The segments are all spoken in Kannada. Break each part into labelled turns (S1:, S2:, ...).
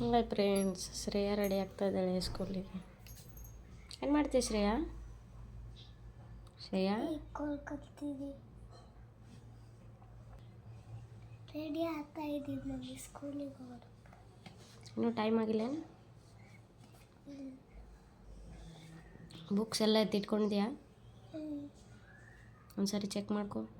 S1: ಹಾಯ್ ಫ್ರೆಂಡ್ಸ್ ಶ್ರೇಯಾ ರೆಡಿ ಆಗ್ತಾ ಇದ್ದಾಳೆ ಸ್ಕೂಲಿಗೆ ಏನು ಮಾಡ್ತೀವಿ ಶ್ರೇಯಾ? ಶ್ರೇಯಾ?
S2: ರೆಡಿ ಆಗ್ತಾ ಇದ್ದೀವಿ ಸ್ಕೂಲಿಗೆ ಹೋಗೋದು.
S1: ಇನ್ನೂ ಟೈಮ್ ಆಗಿಲ್ಲ ಬುಕ್ಸ್ ಎಲ್ಲ ಎತ್ತಿಟ್ಕೊಂಡಿದ್ಯಾ? ಒಂದ್ಸರಿ ಚೆಕ್ ಮಾಡ್ಕೊ.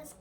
S2: क्लास